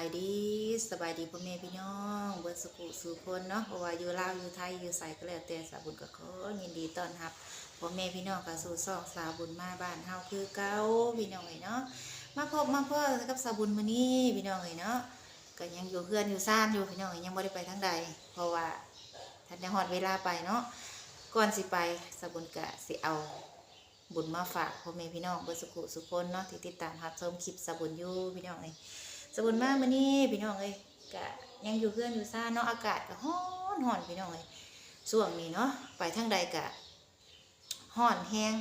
าบสบายดีสบายดีพ่อแม่พี่น้องเบิดสุขุสู่คนเนาะเพราะว่าอยู่ลาวอยู่ไทยอยู่ใส่ก็แล้วแต่สาวบุญก็ขอยินดีต้อนรับพ่อแม่พี่น้องกับสู่ซอกสาวบุญมาบ้านเฮาคือเก่าพี่น้องเอ้ยเนาะมาพบมาพื่อกับสาวบุญมื้อนี้พี่น้องเอ้ยเนาะก็ยังอยู่เพื่อนอยู่ซ่านอยู่พี่น้องเอ้ยยังบ่ได้ไปทางใด เพราะว่าทันได้ฮอดเวลาไปเนาะก่อนสิไปสาวบุญก็สิเอาบุญมาฝากพ่อแม่พี่น้องเบอร์สุขุสุคนเนาะที่ติดตามรับชมคลิปสบุญอยู่พี่น้องเอ้ย สบุญมามื้อนี้พี่น้องเอ้ยก็ยังอยู่เพื่อนอยู่ซ่านเนาะอากาศก็ร้อนร้อนพี่น้องเอ้ยช่วงนี้เนาะไปทางใดก็ร้อนแห้ง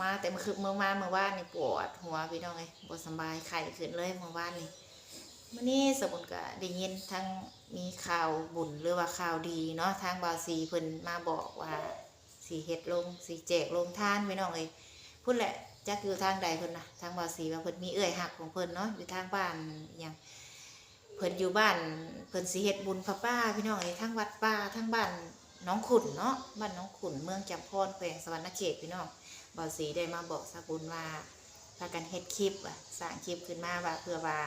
มาแต่เมื่อคืนเมื่อมาเมื่อวานนี่ปวดหัวพี่น้องเอ้ยบ่สบายไข้ขึ้นเลยเมื่อวานนี่มื้อนี้สบุญก็ได้ยินทั้งมีข่าวบุญหรือว่าข่าวดีเนาะทางบาวซีเพิ่นมาบอกว่าสีเฮ็ดลงสีแจกลงทานพี่น้องเอ้ยพูดแหละ จักอยู่ทางใดเพิ่นนะทางบ่าวสีว่าเพิ่นมีเอื้อยหักของเพิ่นเนาะอยู่ทางบ้านอหยังเพิ่นอยู่บ้านเพิ่นสิเฮ็ดบุญพระป้าพี่น้องเอ้ทางวัดป้าทางบ้านน้องขุนเนาะบ้านน้องขุนเมืองจำพรแขวงสวรรณเขตพี่น้องบ่าวสีได้มาบอกสาบุญว่าพากันเฮ็ดคลิปอะสร้างคลิปขึ้นมาว่าเพื่อว่า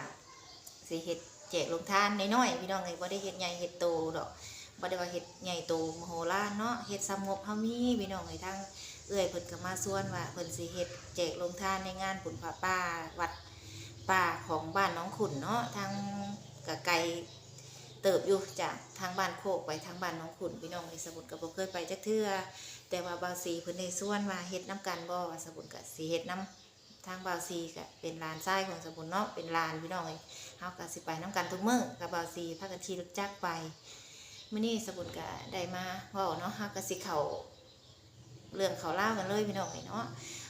สิเฮ็ดแจกลงทานน้อยๆพี่น้องเอ้บ่ได้เฮ็ดใหญ่เฮ็ดโตดอกบ่ได้ว่าเฮ็ดใหญ่โตมโหฬารเนาะเฮ็ดสงบเฮามีพี่น้องไอ้ทาง เอื้อยเพิ่นก็มาส่วนว่าเพิ่นสิเฮ็ดแจกลงทานในงานบุญพระป่าวัดป่าของบ้านน้องขุนเนาะทางกะไกลเติบอยู่จากทางบ้านโคกไปทางบ้านน้องขุนพี่น้องไอ้สมุนก็บ่เคยไปจักเทื่อแต่ว่าบาวสีเพิ่นได้ส่วนว่าเฮ็ดน้กันบ่ว่าสมุนก็สิเฮ็ดน้ทางบาวซีก็เป็นลานทรายของสมุนเนาะเป็นลานพี่น้องเอ้ยฮาก็สิไปน้กันทุกมื้อกับบาวซีพากันขี่รถจักรไปมื่อนี้สบุญก็ได้มาเว่าเนาะฮักกสิเขา เรื่องเขาเล่ากันเลยพี่น้องเนาะ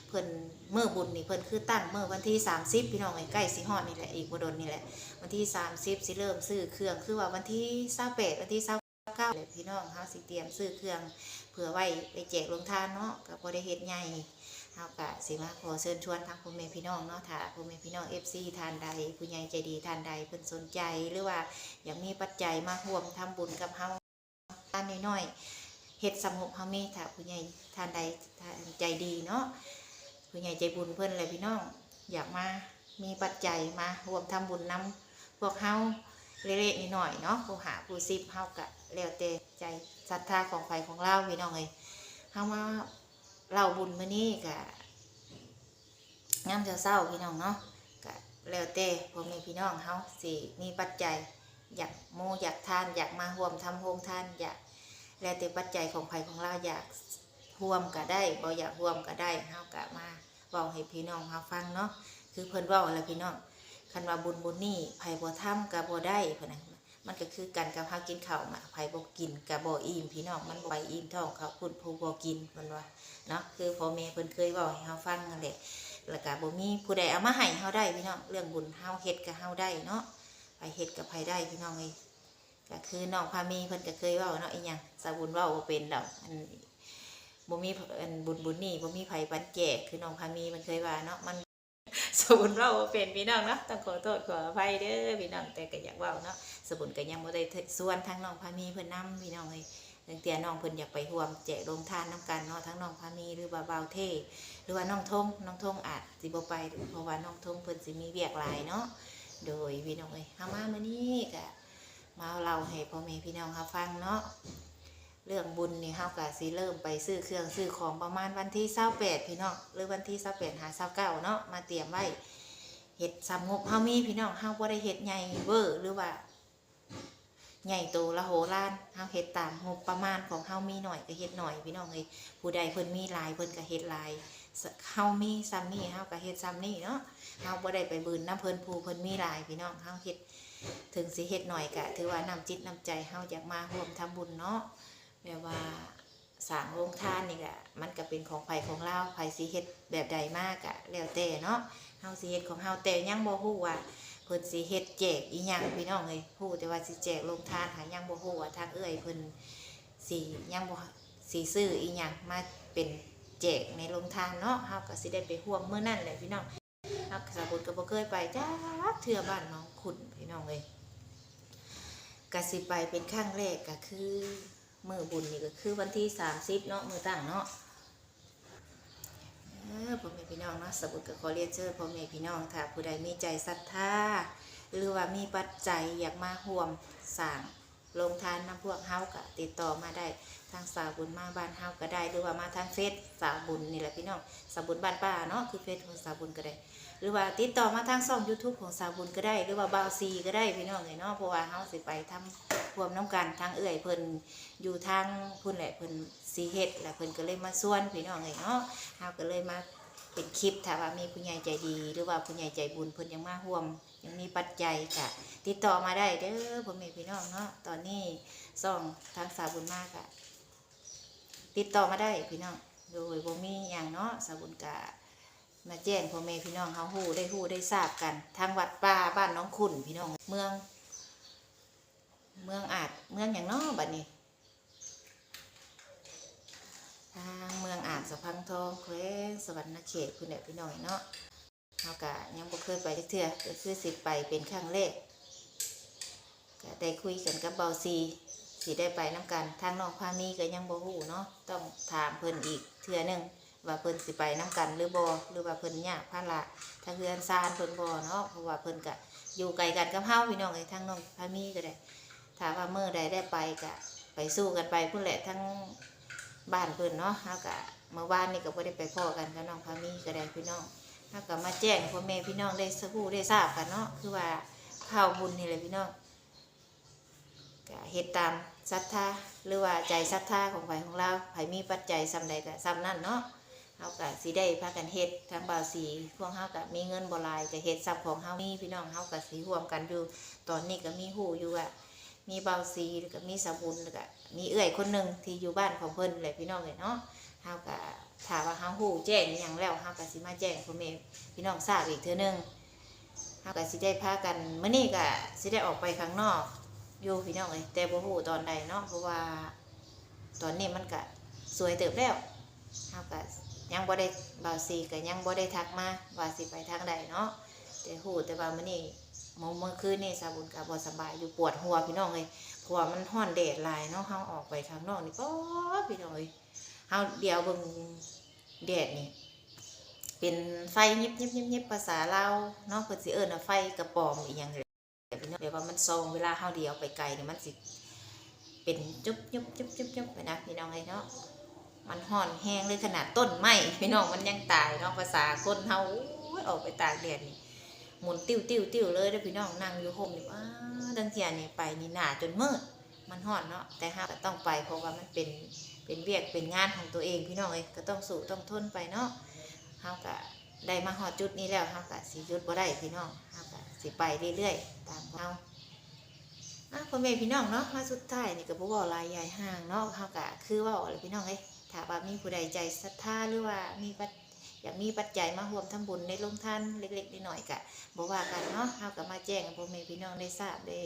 เพิ่นเมื่อบุญนี่เพิ่นคือตั้งเมื่อวันที่ 30 พี่น้องไอ้ใกล้สิฮอดนี่แหละอีกบ่ดนนี่แหละ วันที่ 30สิเริ่มซื้อเครื่องคือว่าวันที่28วันที่29แหละพี่น้องเฮาสิเตรียมซื้อเครื่องเผื่อไว้ไปแจกลงทานเนาะก็บ่ได้เฮ็ดใหญ่เฮาก็สิมาขอเชิญชวนทางพ่อแม่พี่น้องเนาะถ้าพ่อแม่พี่น้อง FC ทานใดผู้ใหญ่ใจดีทานใดเพิ่นสนใจหรือว่าอยากมีปัจจัยมาร่วมทำบุญกับเฮาทานน้อยๆ ฮ็ดสงบเฮามีถ้าผู้ใหญ่ทานใดทานใจดีเนาะผู้ใหญ่ใจบุญเพิ่นเลยพี่น้อง อยากมามีปัจจัยมาร่วมทำบุญนำพวกเฮาเล็กๆน้อยๆเนาะผู้หาผู้ซิบเฮาก็แล้วแต่ใจศรัทธาของใครของเราพี่น้องเอ้ยเฮามาเล่าบุญมื้อนี้ก็งามเช้าๆพี่น้องเนาะก็แล้วแต่พ่อแม่พี่น้องเฮาสิมีปัจจัยอยากโมอยากทาน อยากมาร่วมทำโฮงทานอยาก แล้วแต่ปัจจัยของใครของเราอยากร่วมก็ได้บ่อยากร่วมก็ได้เฮาก็มาเว้าให้พี่น้องเฮาฟังเนาะคือเพิ่นเว้าแล้วพี่น้องคันว่าบุญบุญนี่ไผบ่ทำก็บ่ได้เพิ่นน่ะมันก็คือกันกับเฮากินข้าวมาไผบ่กินก็บ่อิ่มพี่น้องมันบ่ไปอิ่มท้องเขาพุ่นผู้บ่กินเพิ่นว่าเนาะคือพ่อแม่เพิ่นเคยเว้าให้เฮาฟังนั่นแหละแล้วก็บ่มีผู้ใดเอามาให้เฮาได้พี่น้องเรื่องบุญเฮาเฮ็ดกับเฮาได้เนาะไปเฮ็ดกับไผได้พี่น้องเอ้ ก็คือน้องพามีเพิ่นก็เคยเว้าเนาะอีหยังสาบุญเว้าบ่เป็นดอกอันบ่มีอันบุญบุญนี่บ่มีไผปันแจกคือน้องพามีมันเคยว่าเนาะมันสาบุญเว้าบ่เป็นพี่น้องเนาะต้องขอโทษขออภัยเด้อพี่น้องแต่ก็อยากเว้าเนาะสาบุญก็ยังบ่ได้ส่วนทางน้องพามีเพิ่นนํพี่น้องเอ้ยตั้งแต่น้องเพิ่นอยากไปร่วมแจกโรงทานนํกันเนาะทั้งน้องพามีหรือว่าบ่าวเทหรือว่าน้องทงน้องทงอาจสิบ่ไปเพราะว่าน้องทงเพิ่นสิมีเวียกหลายเนาะโดยพี่น้องเอ้ยเฮามามื้อนี้ก็ มาเล่าให้พ่อแม่พี่น้องเฮาฟังเนาะเรื่องบุญนี่เฮาก็สิเริ่มไปซื้อเครื่องซื้อของประมาณวันที่28พี่น้องหรือวันที่28หา29เก้าเนาะมาเตรียมไว้เฮ็ดสำงบเฮามีพี่น้องเฮาบ่ได้เฮ็ดใหญ่เวอร์หรือว่า ใหญ่โตละโหฬารเฮาเฮ็ดตามงบประมาณของเฮามีหน่อยก็เฮ็ดหน่อยพี่น้องเอ้ยผู้ใดเพิ่นมีลายเพิ่นก็เฮ็ดลายเฮามีซ้ำนี่เฮาก็เฮ็ดซ้ำนี่เนาะเฮาบ่ได้ไปบืนน้ำเพิ่นภูเพิ่นมีลายพี่น้องเฮาเฮ็ด ถึงสิเฮ็ดหน่อยก็ถือว่านำจิตนำใจเฮาอยากมาร่วมทำบุญเนาะแบบว่าสร้างโรงทานนี่ก็มันก็เป็นของไผของเราไผสิเฮ็ดแบบใดมากก็แล้วแต่เนาะเฮาสิเฮ็ดของเฮาแต่ยังบ่ฮู้ว่าเพิ่นสิเฮ็ดแจกอีหยังพี่น้องเอ้ยฮู้แต่ว่าสิแจกโรงทานหายังบ่ฮู้ว่าทางเอ้อยเพิ่นสิยังบ่สิซื้ออีหยังมาเป็นแจกในโรงทานเนาะเฮาก็สิได้ไปร่วมมื้อนั้นแหละพี่น้อง นักสาบุญก็บ่เคยไปจ้าเทื่อบ้านน้องขุนพี่น้องเลยกสิไปเป็นครั้งแรกก็คือมือบุญนี่ก็คือวันที่สามสิบเนาะมือตั้งเนาะเออพ่อแม่พี่น้องเนาะสาบุญก็ขอเรียนเชิญพ่อแม่พี่น้องถ้าผู้ใดมีใจศรัทธาหรือว่ามีปัจจัยอยากมาร่วมสร้างโรงทานน้ำพวกเฮาก็ติดต่อมาได้ทางสาวบุญมาบ้านเฮาก็ได้ หรือว่ามาทางเฟซสาวบุญนี่แหละพี่น้องสาวบุญบ้านป้าเนาะคือเฟซของสาวบุญก็ได้ รือว่าติดต่อมาทางช่อง YouTube ของสาวบุญก็ได้ หรือว่าบาวซีก็ได้พี่น้องเลยเนาะเพราะว่าเฮาสิไปทำรวมน้ำกันทางเอื่อยเพิ่นอยู่ทางพุ่นแหละเพิ่นสีเฮ็ดแล้วเพิ่นก็เลยมาส่วนพี่น้องเลยเนาะเฮาก็เลยมาเป็นคลิปถ้าว่ามีผู้ใหญ่ใจดี หรือว่าผู้ใหญ่ใจบุญเพิ่นยังมาร่วมยังมีปัจจัยก็ติดต่อมาได้เด้อพ่อแม่พี่น้องเนาะตอนนี้ซ่องทางสาวบุญมากอะติดต่อมาได้พี่น้องโดยบ่มีหยังเนาะสาวบุญกะ มาแจ้งพ่อแม่พี่น้องเฮาฮู้ได้ฮู้ได้ทราบกัน ทางวัดป่าบ้านน้องขุนพี่น้องเมือง เมืองอาจเมืองอย่างน้อบัดนี้ ทางเมืองอาจสะพังทองแขวงสวรรณเขตคุณแหละพี่น้องเนาะเฮากะยังบ่เคยไปจักเทื่อก็คือสิไปเป็นครั้งแรกก็ได้คุยกันกับเบาซีสิได้ไปน้กันทางน้องพามีก็ยังบ่ฮู้เนาะต้องถามเพิ่นอีกเทื่อหนึง ว่าเพิ่นสิไปน้กันหรือบ่หรือว่าเพิ่นยากพาละทางเรือนซานเพิ่นบ่เนาะเพราะว่าเพิ่นก็อยู่ไกลกันกับเฮาพี่น้องไอ้ทางน้องพามีก็ได้ถ้าว่าเมื้อใดได้ไปก็ไปสู้กันไปพุ่นแหละทั้งบ้านเพิ่นเนาะเฮาก็เมื่อวานนี่ก็บ่ได้ไปพ้อกันกับน้องพามีก็ได้พี่น้องเฮาก็มาแจ้งพ่อแม่พี่น้องได้สู้ได้ทราบกันเนาะคือว่าข้าวบุญนี่แหละพี่น้องก็เฮ็ดตามศรัทธาหรือว่าใจศรัทธาของไผของเราไผมีปัจจัยซำใดก็ซำนั้นเนาะ เฮาก็สิได้พากันเฮ็ดทางบ่าวสีพวกเฮาก็มีเงินบ่หลายก็เฮ็ดทรัพย์ของเฮามีพี่น้องเฮาก็สิร่วมกันอยู่ ตอนนี้ก็มีฮู้อยู่ว่ามีบ่าวสีแล้วก็มีสาบุญแล้วก็มีเอื้อยคนหนึ่งที่อยู่บ้านของเพิ่นแหละพี่น้องเอ้ยเนาะเฮาก็ถ้าว่าเฮาฮู้แจ้งอิหยังแล้วเฮาก็สิมาแจ้งพ่อแม่พี่น้องทราบอีกเทื่อนึงเฮาก็สิได้พากันมื้อนี้ก็สิได้ออกไปข้างนอกอยู่พี่น้องเอ้ยแต่บ่ฮู้ตอนใดเนาะเพราะว่า ตอนนี้มันก็สวยเติบแล้วเฮาก็ ยังบ่ได้บ่าวซีก็ยังบ่ได้ทักมาว่าสิไปทางใดเนาะแต่ฮู้แต่ว่ามื้อนี้เมื่อเมื่อคืนนี่สาบุญก็บ่สบายอยู่ปวดหัวพี่น้องเอ้ยเพราะว่ามันร้อนแดดลายเนาะเฮาออกไปข้างนอกนี่ก็พี่น้องเอ้ยเฮาเดียวเบิ่งแดดนี่เป็นไฟยิบยิบยิบยิบภาษาเลาเนาะเพิ่นสิเอิ้นว่าไฟกระป๋อมอีหยังเลยพี่น้องแบบว่ามันส่องเวลาเฮาเดียวไปไกลนี่มันสิเป็นจุ๊บจุบจุบจุบจุบไปนะพี่น้องเอ้ยเนาะ มันห่อนแห้งเลยขนาดต้นไม้พี่น้องมันยังตายเนาะภาษาคนเฮาอ้ยออกไปตากแดดนี่หมุนติ้วติ้วติ้วเลยเด้อพี่น้องนั่งอยู่ห่มนี่ว้าดังเทียนี่ไปนี่หนาจนมืดมันห่อนเนาะแต่เฮาก็ต้องไปเพราะว่ามันเป็นเป็นเวียกเป็นงานของตัวเองพี่น้องเอ้ยก็ต้องสู้ต้องทนไปเนาะเฮาก็ได้มาฮอดจุดนี้แล้วเฮาก็สิหยุดบ่ได้พี่น้องเฮาก็สิไปเรื่อยๆตามเฮาอะพ่อแม่พี่น้องเนาะมาสุดท้ายนี่ก็บ่เว้าลายยายห่างเนาะเฮาก็คือว้าอะไรพี่น้องเอ้ ถ้าว่ามีผู้ใดใจศรัทธาหรือว่ามีปัจอยากมีปัจจัยมาร่วมทำบุญในโรงท่านเล็กๆน้อยๆก็บ่ว่ากันเนาะเฮาก็มาแจ้งพ่อแม่พี่น้องได้ทราบได้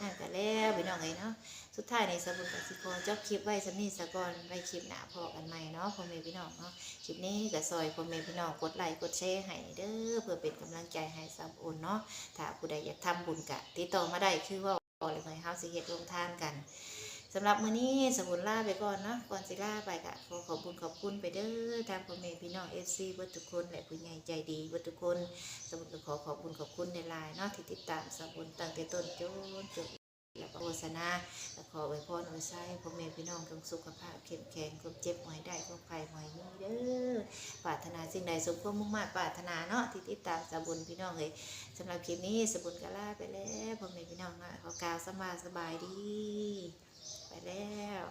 นั่นก็แล้วพี่น้องเอ้ยเนาะสุดท้ายในสบุญกสิกรจบคลิปไว้สำนี้ซะกอนไว้คลิปหน้าพอกันใหม่เนาะพ่อแม่พี่น้องเนาะคลิปนี้ก็ซอยพ่อแม่พี่น้องกดไลค์กดแชร์ให้เด้อเพื่อเป็นกำลังใจให้สาวบุญเนาะถ้าผู้ใดอยากทำบุญก็ติดต่อมาได้คือว่าก่อนเลยเฮาสิเฮ็ดลงท่านกัน สำหรับมื้อนี้สมุนลาไปก่อนเนาะก่อนสิลาไปก็ขอขอบคุณขอบคุณไปเด้อทางพ่อแม่พี่น้อง FC เบิดทุกคนและผู้ใหญ่ใจดีเบิดทุกคนสมุนก็ขอขอบคุณขอบคุณในไลน์เนาะที่ติดตามสมุนตั้งแต่ต้นจนจบแล้วก็โฆษณาและขอไว้พรอวยไส้พ่อแม่พี่น้องจงสุขภาพเข้มแข็งความเจ็บหวยได้ความไข้หวยมีเด้อปรารถนาสิ่งใดสมความมุ่งมั่นปรารถนาเนาะที่ติดตามสบุญพี่น้องเลยสำหรับคลิปนี้สบุญกะลาไปแล้วพ่อแม่พี่น้องนะขอกล่าวสบายสบายดี ไปแล้ว